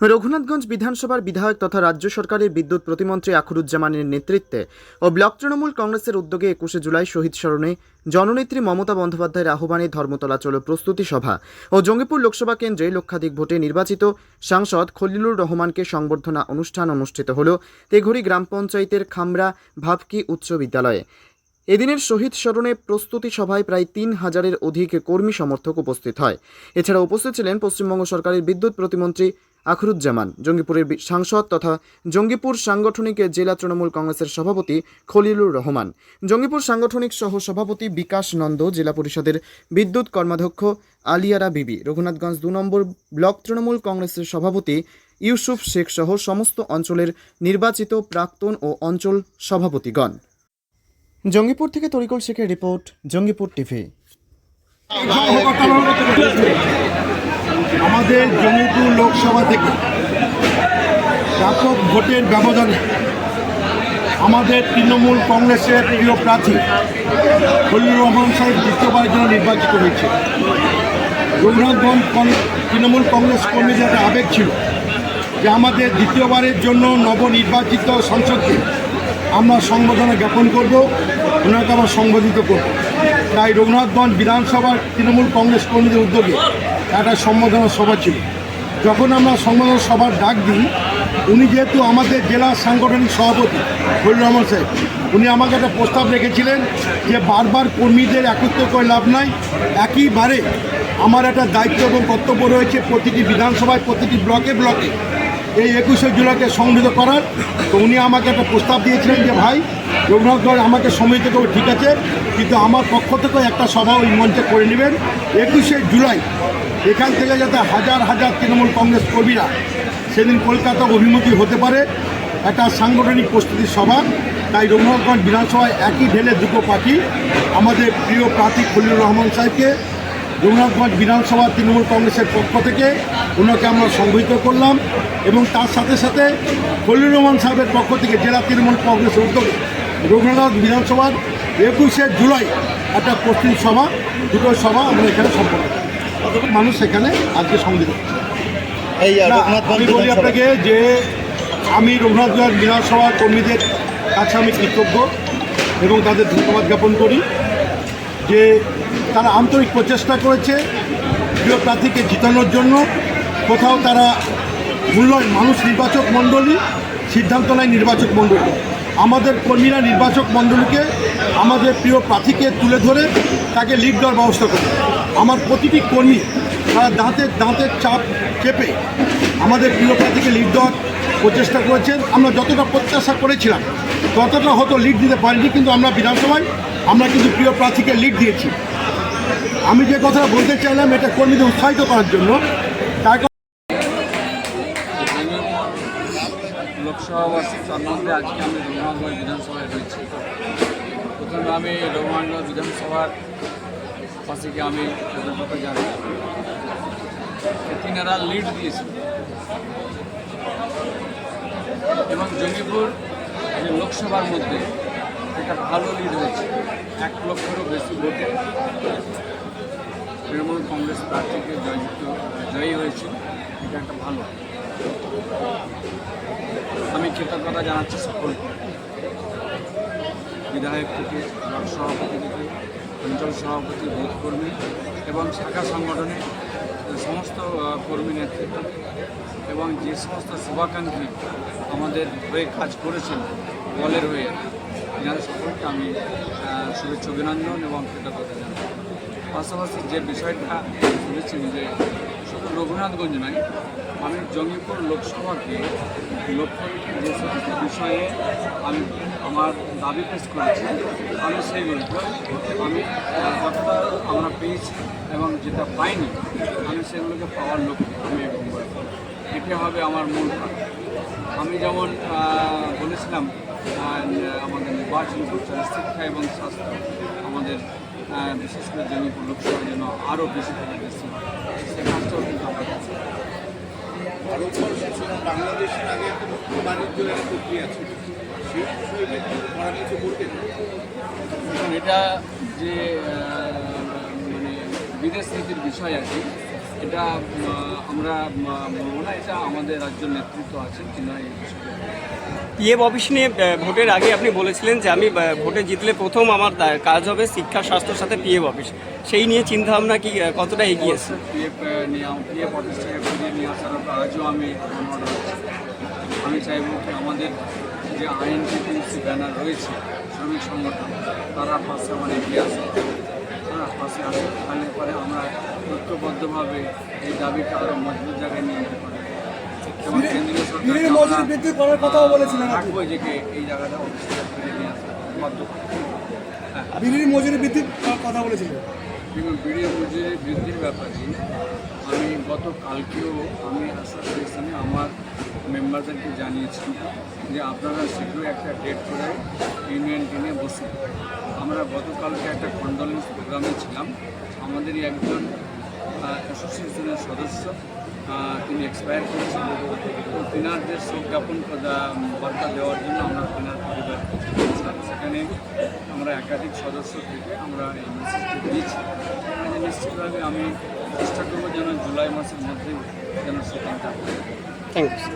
রঘুনাথগঞ্জ বিধানসভার বিধায়ক তথা রাজ্য সরকারের বিদ্যুৎ প্রতিমন্ত্রী আখরুজ্জামানের নেতৃত্বে ও ব্লক তৃণমূল কংগ্রেসের উদ্যোগে একুশে জুলাই শহীদ স্মরণে জননেত্রী মমতা বন্দ্যোপাধ্যায়ের আহ্বানে ধর্মতলা চলো প্রস্তুতি সভা ও জঙ্গিপুর লোকসভা কেন্দ্রে লক্ষাধিক ভোটে নির্বাচিত সাংসদ খলিলুর রহমানকে সংবর্ধনা অনুষ্ঠান অনুষ্ঠিত হল তেঘড়ি গ্রাম পঞ্চায়েতের খামরা ভাবকি উচ্চ বিদ্যালয়ে। এদিনের শহীদ স্মরণে প্রস্তুতি সভায় প্রায় তিন হাজারের অধিক কর্মী সমর্থক উপস্থিত হয়। এছাড়া উপস্থিত ছিলেন পশ্চিমবঙ্গ সরকারের বিদ্যুৎ প্রতিমন্ত্রী আখরুজ্জামান, জঙ্গিপুরের সাংসদ তথা জঙ্গিপুর সাংগঠনিক জেলা তৃণমূল কংগ্রেসের সভাপতি খলিলুর রহমান। জঙ্গিপুর সাংগঠনিক সহ সভাপতি বিকাশ নন্দ, জেলা পরিষদের বিদ্যুৎ কর্মাধ্যক্ষ আলিয়ারা বিবি, রঘুনাথগঞ্জ দু নম্বর ব্লক তৃণমূল কংগ্রেসের সভাপতি ইউসুফ শেখ সহ সমস্ত অঞ্চলের নির্বাচিত প্রাক্তন ও অঞ্চল সভাপতিগণ। জঙ্গিপুর থেকে তরিকুল শেখের রিপোর্ট, জঙ্গিপুর টিভি। আমাদের জমিপুর লোকসভা থেকে ব্যাপক ভোটের ব্যবধানে আমাদের তৃণমূল কংগ্রেসের প্রিয় প্রার্থী খলিলুর রহমান সাহেব দ্বিতীয়বারের জন্য নির্বাচিত হয়েছে। রঘুনাথগঞ্জ তৃণমূল কংগ্রেস কর্মীদের আবেগ ছিল যে আমাদের দ্বিতীয়বারের জন্য নবনির্বাচিত সংসদকে আমরা সংবর্ধনা জ্ঞাপন করব, ওনাকে আমরা সংবোধিত করব। তাই রঘুনাথগঞ্জ বিধানসভার তৃণমূল কংগ্রেস কর্মীদের উদ্যোগে একটা সম্বোধনা সভা ছিল। যখন আমরা সংবোধনা সভার ডাক দিই, উনি যেহেতু আমাদের জেলা সাংগঠনিক সভাপতি ফজলুর রহমান সাহেব, উনি আমাকে একটা প্রস্তাব রেখেছিলেন যে বারবার কর্মীদের একত্র করে লাভ নাই, একইবারে আমার একটা দায়িত্ব এবং কর্তব্য রয়েছে প্রতিটি বিধানসভায়, প্রতিটি ব্লকে ব্লকে। এই একুশে জুলাইকে সংগঠিত করার। তো উনি আমাকে একটা প্রস্তাব দিয়েছিলেন যে, ভাই রঘুনাথগঞ্জ আমাকে সময় থেকে ঠিক আছে, কিন্তু আমার পক্ষ থেকে একটা সভা ওই মঞ্চে করে নেবেন। একুশে জুলাই, এখান থেকে যাতে হাজার হাজার তৃণমূল কংগ্রেস কর্মীরা সেদিন কলকাতা অভিমুখী হতে পারে, একটা সাংগঠনিক প্রস্তুতি সভা। তাই রঘুনাথগঞ্জ বিধানসভায় একই ঢেলে দুটো পাখি আমাদের প্রিয় প্রার্থী খলিলুর রহমান সাহেবকে রঘুনাথগঞ্জ বিধানসভা তৃণমূল কংগ্রেসের পক্ষ থেকে ওনাকে আমরা সংগঠিত করলাম এবং তার সাথে সাথে খলিলুর রহমান সাহেবের পক্ষ থেকে জেলা তৃণমূল কংগ্রেসের উদ্যোগে রঘুনাথ বিধানসভার একুশে জুলাই একটা প্রস্তুতি সভা দুটো সভা আমরা এখানে সম্পন্ন করি। মানুষ এখানে আজকে রঘুনাথগঞ্জ আমি বলি আপনাকে যে আমি রঘুনাথগঞ্জ বিধানসভা কর্মীদের কাছে আমি কৃতজ্ঞ এবং তাদের ধন্যবাদ জ্ঞাপন করি যে তারা আন্তরিক প্রচেষ্টা করেছে প্রিয় প্রার্থীকে জিতানোর জন্য। কোথাও তারা মূল্যায়ন মানুষ নির্বাচক মণ্ডলী সিদ্ধান্ত নেয় নির্বাচক মণ্ডলী। আমাদের কর্মীরা নির্বাচক মণ্ডলীকে, আমাদের প্রিয় প্রার্থীকে তুলে ধরে তাকে লিড দেওয়ার ব্যবস্থা করে আমার প্রতিটি কর্মী তারা দাঁতের দাঁতের চাপ চেপে আমাদের প্রিয় প্রার্থীকে লিড দেওয়ার প্রচেষ্টা করেছেন। আমরা যতটা প্রত্যাশা করেছিলাম, ততটা হয়তো লিড দিতে পারিনি, কিন্তু আমরা বিধানসভায় আমরা কিন্তু প্রিয় প্রার্থীকে লিড দিয়েছি। আমি যে কথাটা বলতে চাইলাম, এটা কর্মীদের উৎসাহিত করার জন্য, তার লোকসভাবাসী তার আজকে আমি রঘুনাথগঞ্জ বিধানসভায় রয়েছি প্রথমে আমি রঘুনাথগঞ্জ বিধানসভার পাশিকে আমি জানাই যে তিনারা লিড দিয়েছেন এবং জঙ্গিপুর যে লোকসভার মধ্যে একটা ভালো লিড হয়েছে এক লক্ষেরও বেশি ভোটে তৃণমূল কংগ্রেস প্রার্থীকে জয়যুক্ত জয়ী হয়েছে এটা একটা ভালো আমি কৃতজ্ঞতা জানাচ্ছি সকলকে। বিধায়ক থেকে ব্লক সভাপতি থেকে, অঞ্চল সভাপতি, বুথ কর্মী এবং শাখা সংগঠনে সমস্ত কর্মী নেতৃত্ব এবং যে সমস্ত শুভাকাঙ্ক্ষী আমাদের হয়ে কাজ করেছেন দলের হয়ে, এনাদের সকলকে আমি শুভেচ্ছা, অভিনন্দন এবং কৃতজ্ঞতা জানাই পাশাপাশি যে বিষয়টা বলেছেন যে রঘুনাথগঞ্জ নয় আমি জঙ্গিপুর লোকসভাকে লক্ষ্য যে সমস্ত বিষয়ে আমি আমার দাবি পেশ করেছি। আমি সেইগুলোকে আমি যতটা আমরা পেয়েছি এবং যেটা পাইনি, আমি সেগুলোকে পাওয়ার লক্ষ্যে আমি। এটি হবে আমার মূল আমি যেমন বলেছিলাম আমাদের নির্বাচন করতে শিক্ষা এবং স্বাস্থ্য আমাদের বিশেষ করে জমিপুর লোকসভা যেন আরও বেশি থেকে বেশি হয়। সে কাজটাও কিন্তু আমরা করছি। ভারতবর্ষের সঙ্গে বাংলাদেশের আগে একটা বাণিজ্যের একটা প্রক্রিয়া ছিল সেই বিষয়ে করা কিছু করতেন এটা যে মানে বিদেশ নীতির বিষয় আছে এটা আমরা বলব না এটা আমাদের রাজ্য নেতৃত্ব আছেন কিংবা এই বিষয়ে। পিএফ অফিস নিয়ে ভোটের আগে আপনি বলেছিলেন যে আমি ভোটে জিতলে প্রথম আমার কাজ হবে শিক্ষা স্বাস্থ্যর সাথে পিএফ অফিস। সেই নিয়ে চিন্তাভাবনা কি কতটা এগিয়েছে পিএফ নিয়ে পিএফ অফিস থেকে ফিরিয়ে নিয়ে আসার আমি আমি চাইব কি আমাদের যে আইএনটিপিসি ব্যানার রয়েছে শ্রমিক সংগঠন তারা পাশে আমার এগিয়ে আসে পাশে আসে তাহলে পরে আমরা ঐক্যবদ্ধভাবে এই দাবিটা আরও মজবুত জায়গায় নিয়ে যেতে পারি এবং কেন্দ্রীয় সরকার কথাও বলেছিলেন রাখব যে এই জায়গাটা অফিস থেকে নিয়ে আসা বাধ্য করি। বিড়ির মজুরি বৃদ্ধির কথা বলেছিলেন। বিড়ি মজুরি বৃদ্ধির ব্যাপারে আমি গত কালকেও আমি অ্যাসোসিয়েশনে আমার মেম্বারদেরকে জানিয়েছি যে আপনারা শীঘ্রই একটা ডেট করে ইউনিয়নকে নিয়ে বসুন। আমরা গতকালকে একটা কন্ডোলেন্স প্রোগ্রামে ছিলাম। আমাদেরই একজন অ্যাসোসিয়েশনের সদস্য তিনি এক্সপায়ার করেছেন। তো তিনার যে শোক জ্ঞাপন বার্তা দেওয়ার জন্য আমরা তিনার পরিবার সেখানে আমরা একাধিক সদস্য থেকে আমরা এই মেসেজটি দিয়েছি। নিশ্চিতভাবে আমি চেষ্টা করব যেন জুলাই মাসের মধ্যে যেন সেখানটা Thanks.